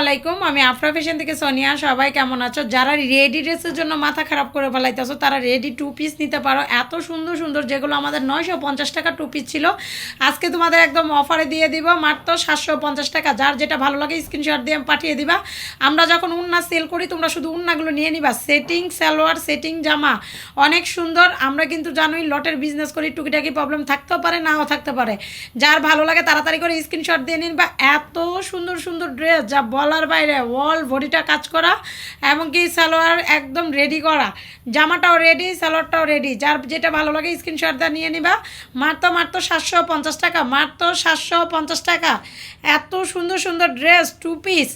আলাইকুম আমি আফরা ফ্যাশন থেকে সোনিয়া। সবাই কেমন আছো? যারা রেডি ড্রেসের জন্য মাথা খারাপ করে ফেলাইতেছো, তারা রেডি টু পিস নিতে পারো। এত সুন্দর সুন্দর যেগুলো আমাদের নয়শো পঞ্চাশ টাকা টু পিস ছিল, আজকে তোমাদের একদম অফারে দিয়ে দিব মাত্র সাতশো পঞ্চাশ টাকা। যার যেটা ভালো লাগে স্ক্রিনশট দিয়ে পাঠিয়ে দিবা। আমরা যখন উন্না সেল করি, তোমরা শুধু উন্নাগুলো নিয়ে নিবা। সেটিং সালোয়ার সেটিং জামা, অনেক সুন্দর। আমরা কিন্তু জানোই লটের বিজনেস করি টুকিটাকি প্রবলেম থাকতেও পারে, নাও থাকতে পারে। যার ভালো লাগে তাড়াতাড়ি করে স্ক্রিনশট দিয়ে নিন বা এত সুন্দর সুন্দর ড্রেস যা বলার বাইরে ওয়াল বডিটা কাজ করা এবং কি সালোয়ার একদম রেডি করা। জামাটাও রেডি সালোয়ারটাও রেডি যার যেটা ভালো লাগে স্ক্রিনশট দিয়ে নিয়ে নিবা। মাত্র মাত্র সাতশো পঞ্চাশ টাকা মাত্র সাতশো পঞ্চাশ টাকা। এত সুন্দর সুন্দর dress two piece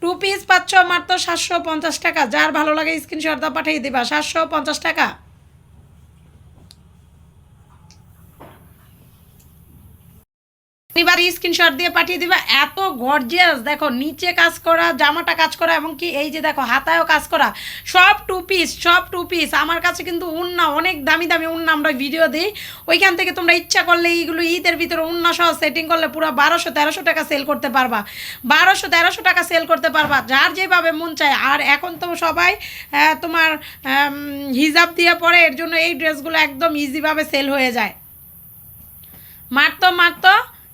two piece পাচ্ছ মাত্র সাতশো পঞ্চাশ টাকা। যার ভালো লাগে স্ক্রিনশট দিয়ে পাঠিয়ে দিবা। সাতশো পঞ্চাশ টাকা। এবার স্ক্রিনশট দিয়ে পাঠিয়ে দিবা। এত গর্জিয়াস দেখো, নিচে কাজ করা, জামাটা কাজ করা এবং কি এই যে দেখো, হাতায়ও কাজ করা, সব টু পিস সব টু পিস আমার কাছে কিন্তু উন্না, অনেক দামি দামি উন্না আমরা ভিডিও দিই। ওইখান থেকে তোমরা ইচ্ছা করলে এইগুলো ঈদের ভিতরে উন্না সহ সেটিং করলে পুরো বারোশো, তেরোশো টাকা সেল করতে পারবা। বারোশো, তেরোশো টাকা সেল করতে পারবা। যার যেভাবে মন চায়। আর এখন তো সবাই তোমার হিজাব দিয়ে পরে, এর জন্য এই ড্রেসগুলো একদম ইজিভাবে সেল হয়ে যায়। মারতো মাত্র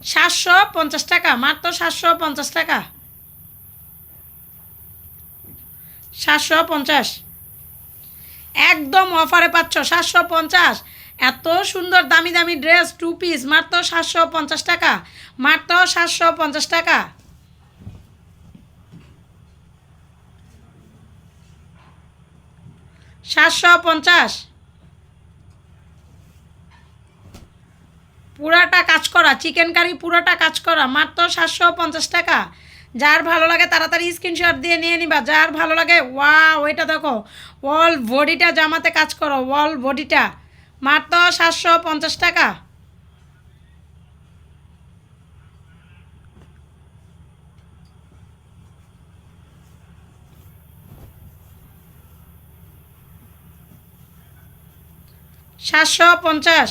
সাতশো পঞ্চাশ টাকা, মাত্র সাতশো পঞ্চাশ টাকা। সাতশো পঞ্চাশ। একদম অফারে পাচ্ছ সাতশো পঞ্চাশ। এত সুন্দর দামি দামি ড্রেস, টু পিস, মাত্র সাতশো পঞ্চাশ টাকা, মাত্র সাতশো পঞ্চাশ টাকা। সাতশো পঞ্চাশ। পুরাটা কাজ করা চিকেন কারি পুরোটা কাজ করা মাত্র সাতশো পঞ্চাশ টাকা। যার ভালো লাগে তাড়াতাড়ি স্ক্রিনশট দিয়ে নিয়ে নিবা, যার ভালো লাগে ওয়া ওইটা দেখো ওয়াল বডিটা জামাতে কাজ করো ওয়াল বডিটা। মাত্র সাতশো পঞ্চাশ টাকা। সাতশো পঞ্চাশ।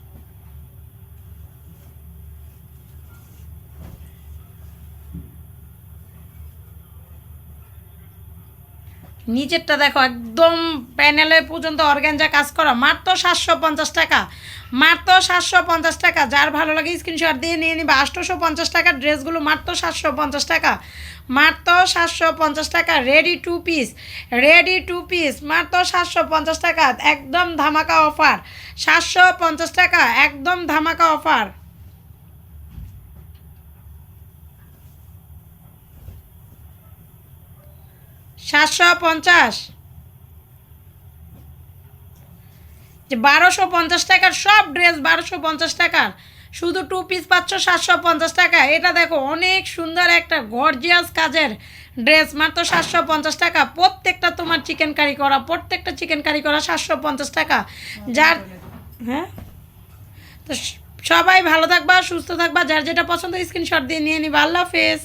নিচেরটা দেখো, একদম প্যানেলে পর্যন্ত অর্গ্যানজা কাজ করা। মাত্র সাতশো পঞ্চাশ টাকা। মাত্র সাতশো পঞ্চাশ টাকা। যার ভালো লাগে স্ক্রিনশট দিয়ে নিয়ে নিবা। আটশোশো পঞ্চাশ টাকার ড্রেসগুলো মাত্র সাতশো পঞ্চাশ টাকা। মাত্র সাতশো পঞ্চাশ টাকা। Ready two piece ready two piece মাত্র সাতশো পঞ্চাশ টাকা। একদম ধামাকা অফার সাতশো পঞ্চাশ টাকা। একদম ধামাকা অফার সাতশো পঞ্চাশ। যে বারোশো পঞ্চাশ টাকার সব ড্রেস বারোশো পঞ্চাশ টাকার। শুধু টু পিস পাচ্ছ সাতশো পঞ্চাশ টাকা। এটা দেখো, অনেক সুন্দর একটা গর্জিয়াস কাজের ড্রেস। মাত্র সাতশো পঞ্চাশ টাকা। প্রত্যেকটা তোমার চিকেন কারি করা, প্রত্যেকটা চিকেন কারি করা সাতশো পঞ্চাশ টাকা। যার হ্যাঁ? তো সবাই ভালো থাকবা, সুস্থ থাকবা। যার যেটা পছন্দ স্ক্রিনশট দিয়ে নিয়ে নিবা। আল্লাহ হাফেজ।